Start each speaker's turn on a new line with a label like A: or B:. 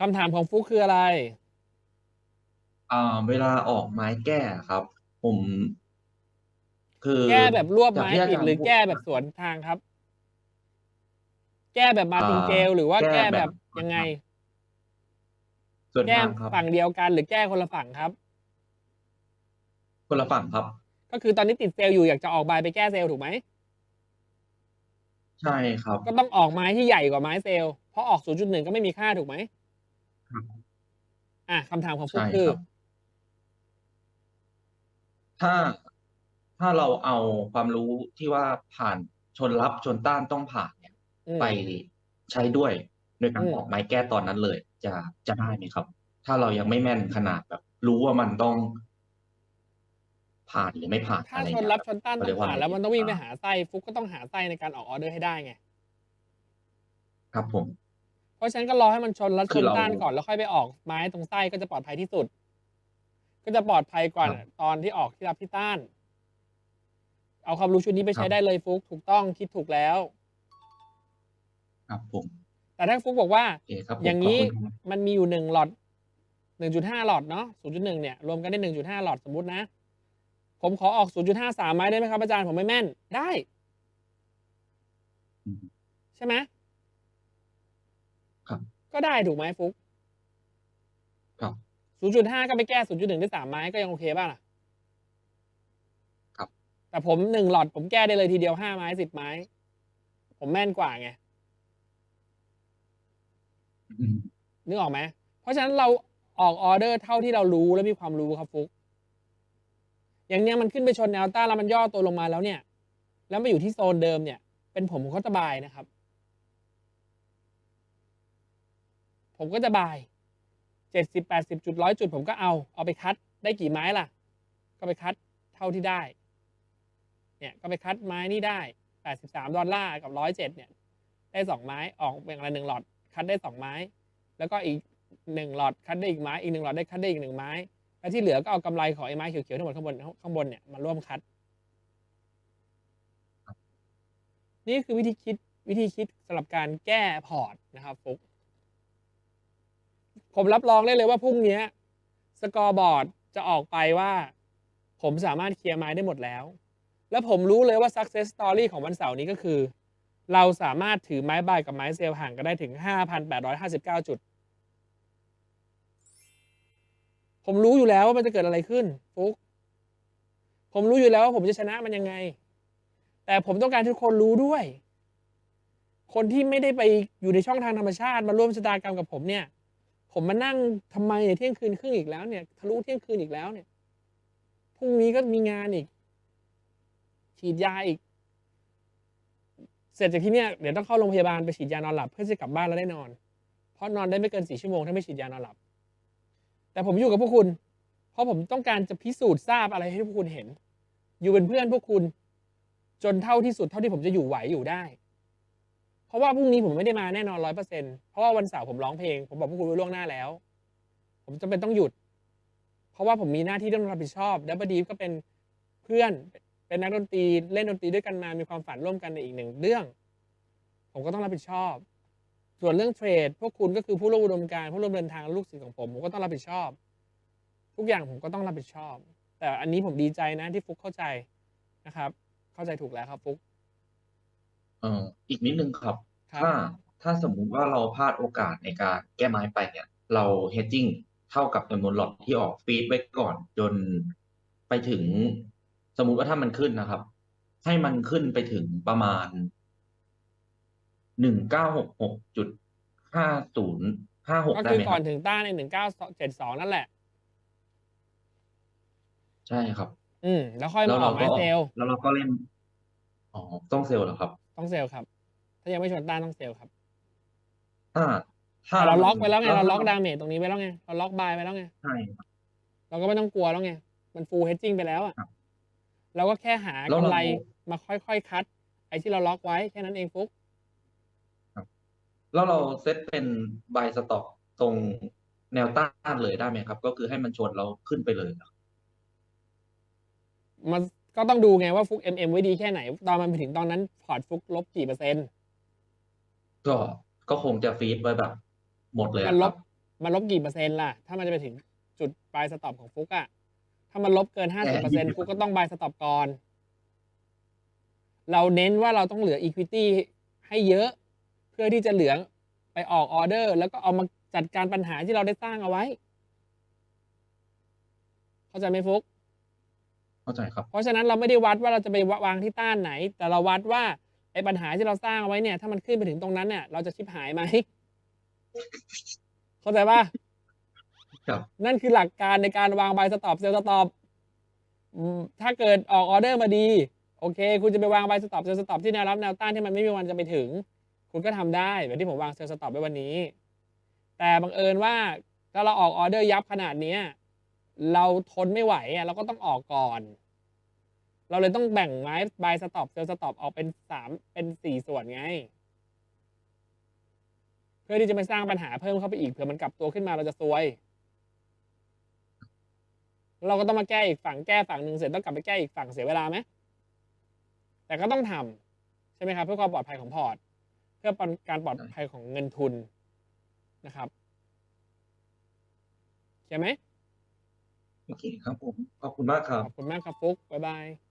A: คำถามของฟุกคืออะไร
B: อ่าเวลาออกไม้แก้ครับ ผม คือ
A: แก้แบบรวบ
B: จาก
A: ไม้
B: ที่อา
A: ผิด
B: จารย์
A: หรือ
B: พูด
A: แก้แบบสวนทางครับ แก้แบบมาติงเจลหรือว่า
B: แก้
A: แก้แบ
B: แบบบ
A: ยังไง
B: ส่วน
A: แก้
B: ทางครับ
A: ฝั่งเดียวกัน หรือแก้คนละฝั่งครับ
B: คนละฝั่งครับ
A: ก็คือตอนนี้ติดเซลล์อยู่อยากจะออกใบไปแก้เซลล์ถูกไหม
B: ใช่ครับ
A: ก็ต้องออกไม้ที่ใหญ่กว่าไม้เซลล์เพราะออก 0.1 ก็ไม่มีค่าถูกไหม
B: ครับ
A: อะคำถามของฟุก
B: ใช่
A: คือ
B: ครับถ้าถ้าเราเอาความรู้ที่ว่าผ่านชนรับชนต้านต้องผ่านเนี่ย
A: อืม
B: ไปใช้ด้วยโดยการ
A: อืม
B: ออกไม้แก้ตอนนั้นเลย จะจะได้ไหมครับ ถ้าเรายังไม่แม่นขนาดแบบ รู้ว่ามันต้อง ผ่านหรือไม่ผ่าน
A: ถ้า
B: อะไร
A: ชน
B: เงี้ย
A: รับ
B: ค
A: ช
B: รับ
A: นต้าน
B: เขา
A: ต้
B: เรี
A: อยง
B: กว่า
A: ผ่าน
B: อะไร
A: แล้วมันต้องวิ่งไป
B: อ่า
A: หาไส้ฟุกก็ต้องหาไส้ในการออกออเดอร์ให้ได้ไง
B: ครับผม
A: เพราะฉะนั้นก็รอให้มันชนแล้ว
B: คื
A: ช
B: อนเรา
A: ต้านก่อนแล้วค่อยไปออกไม้ตรงไส้ก็จะปลอดภัยที่สุด ก็จะปลอดภัยกว่า
B: ครับ
A: ตอนที่ออกที่รับที่ต้าน เอาความรู้ชุดนี้ไป
B: ครั
A: ใช้
B: บ
A: ได้เลยฟุกถูกต้องคิดถูกแล้ว
B: ครับผม
A: แต่ถ้าฟุกบอกว่า
B: โอเคครับผม
A: อย่าง
B: ขอบ
A: นี้
B: คุณครับ
A: มันมีอยู่หนึ่งหลอดหนึ่งจุดห้าหลอดเนาะศูนย์จุดหนึ่งเนี่ยรวมกันได้หนึ่งจุดห้าหลอดสมมตินะ ผมขอออกศูนย์จุดห้าสามไม้ได้ไหมครับอาจารย์ผมไม่แม่นได้
B: อืม
A: ใช่ไหม
B: ครับ
A: ก็ได้ถูกไหมฟุก
B: ครับ
A: ศูนย์จุดห้าก็ไปแก้ศูนย์จุดหนึ่งได้สามไม้ก็ยังโอเคป่ะล่ะ
B: ครับ
A: แต่ผมหนึ่งหลอดผมแก้ได้เลยทีเดียวห้าไม้สิบไม้ ผมแม่นกว่าไง
B: อืม
A: นึกออกไหม เพราะฉะนั้นเราออกออเดอร์เท่าที่เรารู้และมีความรู้ครับฟุก อย่างเนี้ยมันขึ้นไปชนแนวต้านแล้วมันย่อตัวลงมาแล้วเนี่ย แล้วมาอยู่ที่โซนเดิมเนี่ย เป็นผมผมก็จะบายนะครับ ผมก็จะบายเจ็ดสิบแปดสิบจุดร้อยจุด ผมก็เอาเอาไปคัดได้กี่ไม้ล่ะ ก็ไปคัดเท่าที่ได้ เนี่ยก็ไปคัดไม้นี่ได้แปดสิบสามดอลลาร์กับร้อยเจ็ดเนี่ยได้สองไม้ออกเป็นอะไรหนึ่งหลอดคัดได้สองไม้ แล้วก็อีกหนึ่งหลอดคัดได้อีกไม้อีกหนึ่งหลอดได้คัดได้อีกหนึ่งไม้แล้วที่เหลือก็เอากำไรของไอ้ไม้เขียวๆทั้งหมดข้างบนข้างบนเนี่ยมาร่วมคัด นี่คือวิธีคิดวิธีคิดสำหรับการแก้พอร์ตนะครับฟุก ผมรับรองได้เลยว่าพรุ่งนี้สกอร์บอร์ดจะออกไปว่า ผมสามารถเคลียร์ไม้ได้หมดแล้ว แล้วผมรู้เลยว่า success story ของวันเสาร์นี้ก็คือ เราสามารถถือไม้บายกับไม้เซลล์ห่างกันได้ถึง 5,859 จุด ผมรู้อยู่แล้วว่ามันจะเกิดอะไรขึ้นฟุกผมรู้อยู่แล้วว่าผมจะชนะมันยังไง แต่ผมต้องการทุกคนรู้ด้วย คนที่ไม่ได้ไปอยู่ในช่องทางธรรมชาติมาร่วมชะตากรรมกับผมเนี่ย ผมมานั่งทำไมเนี่ยเที่ยงคืนครึ่งอีกแล้วเนี่ยทะลุเที่ยงคืนอีกแล้วเนี่ยพรุ่งนี้ก็มีงานอีก ฉีดยาอีก เสร็จจากที่เนี่ยเดี๋ยวต้องเข้าโรงพยาบาลไปฉีดยานอนหลับ เพื่อจะกลับบ้านแล้วได้นอน เพราะนอนได้ไม่เกินสี่ชั่วโมงถ้าไม่ฉีดยานอนหลับ แต่ผมอยู่กับพวกคุณ เพราะผมต้องการจะพิสูจน์ทราบอะไรให้พวกคุณเห็น อยู่เป็นเพื่อนพวกคุณ จนเท่าที่สุดเท่าที่ผมจะอยู่ไหวอยู่ได้ เพราะว่าพรุ่งนี้ผมไม่ได้มาแน่นอนร้อยเปอร์เซ็นเพราะว่าวันเสาร์ผมร้องเพลง ผมบอกพวกคุณไว้ล่วงหน้าแล้ว ผมจะเป็นต้องหยุด เพราะว่าผมมีหน้าที่ต้องรับผิดชอบดับเบิลดีก็เป็นเพื่อนเป็นนักดนตรีเล่นดนตรีด้วยกันมามีความฝันร่วมกันในอีกหนึ่งเรื่อง ผมก็ต้องรับผิดชอบ ส่วนเรื่องเทรด พวกคุณก็คือผู้ร่วมอุดมการผู้ร่วมเดินทางลูกศิษย์ของผมผมก็ต้องรับผิดชอบ ทุกอย่างผมก็ต้องรับผิดชอบ แต่อันนี้ผมดีใจนะที่ฟุกเข้าใจนะครับ เข้าใจถูกแล้วครับฟุก
B: เอ่ออีกนิดนึงครับ
A: ครับ
B: ถ้าถ้าสมมุติว่าเราพลาดโอกาสในการแก้ไม้ไปเนี่ย เรา hedging เท่ากับจำนวนหลอดที่ออกฟีดไว้ก่อนจนไปถึง สมมุติว่าถ้ามันขึ้นนะครับ ให้มันขึ้นไปถึงประมาณหนึ่งเก้าหกหกจุดห้าศูนย์ห้าหก
A: ก็
B: ได้
A: คือ
B: ไหมค
A: ก่อ
B: รั
A: น
B: บ
A: ถึงต้านในหนึ่งเก้าเจ็ดสองนั่นแหละ
B: ใช่ครับ
A: อืม แล้วค่อย
B: แล้
A: มาวอ
B: เรา
A: อก
B: ก็
A: ไม้เซลล์
B: แล้วเราก็เล่นอ๋อต้องเซลล์เหรอครับ
A: ต้องเซลล์ครับ ถ้ายังไม่ชนต้านต้องเซลล์ครับ
B: ถ้าถ้า
A: แต่เราล็อกไปแล้วไงเราล็อก
B: ถ้
A: ดาเมจตรงนี้ไปแล้วไงเราล็อกบายไปแล้วไง
B: ใช่ครับ
A: เราก็ไม่ต้องกลัวแล้วไงมันฟูลเฮดจิ้งไปแล้วอะ
B: ครับ
A: เราก็แค่หา
B: แล้ว
A: กำ
B: เรา
A: ไรมาค่อยๆคัด ไอ้ที่เราล็อกไว้แค่นั้นเองฟุก
B: แล้วเราเซตเป็นบายสต็อกตรงแนวต้านเลยได้ไหมครับ ก็คือให้มันชนเราขึ้นไปเลยเหรอ
A: มัน ก็ต้องดูไงว่าฟุก MM ไว้ดีแค่ไหน ตอนมันไปถึงตอนนั้นพอร์ตฟุกลบกี่เปอร์เซ็นต์
B: ก็ก็คงจะฟีดไว้แบบ หมดเลย
A: มั
B: อะ
A: น
B: ค
A: ล
B: รั
A: บบมันลบกี่เปอร์เซ็นต์ล่ะ ถ้ามันจะไปถึงจุดบายสต็อปของฟุกอะถ้ามันลบเกินห้าสิบเปอร์เซ็นต์ฟุกก็ต้องบายสต็อปก่อน เราเน้นว่าเราต้องเหลือ equity ให้เยอะ เพื่อที่จะเหลือไปออกออเดอร์ แล้วก็เอามาจัดการปัญหาที่เราได้สร้างเอาไว้ เข้าใจไหมฟุก
B: เข้าใจครับ
A: เพราะฉะนั้นเราไม่ได้วัดว่าเราจะไปวางที่ต้านไหน แต่เราวัดว่าไอ้ปัญหาที่เราสร้างเอาไว้เนี่ย ถ้ามันขึ้นไปถึงตรงนั้นเนี่ย เราจะชิบหายไหมเข้าใจป่ะ
B: ครับ
A: นั่นคือหลักการในการวางบายสต็อปเซลล์สต็อปถ้าเกิดออกออเดอร์มาดี โอเค คุณจะไปวางบายสต็อปเซลล์สต็อปที่แนวรับแนวต้านที่มันไม่มีวันจะไปถึง คุณก็ทำได้แบบที่ผมวางเซลล์สต็อปไว้วันนี้ แต่บังเอิญว่าถ้าเราออกออเดอร์ยับขนาดเนี้ย เราทนไม่ไหวอะเราก็ต้องออกก่อน เราเลยต้องแบ่งไม้บายสต็อปเซลสต็อปออกเป็นสามเป็นสี่ส่วนไง เพื่อที่จะไม่สร้างปัญหาเพิ่มเข้าไปอีกเผื่อมันกลับตัวขึ้นมาเราจะซวย เราก็ต้องมาแก้อีกฝั่งแก้ฝั่งหนึ่งเสร็จต้องกลับไปแก้อีกฝั่งเสียเวลาไหมแต่ก็ต้องทำใช่ไหมครับ เพื่อความปลอดภัยของพอร์ต เพื่อการปลอดภัยของเงินทุนนะครับใช่ไหม
B: โอเคครับผม ขอบคุณมากครับ
A: ขอบคุณมากครับฟุกบ๊ายบาย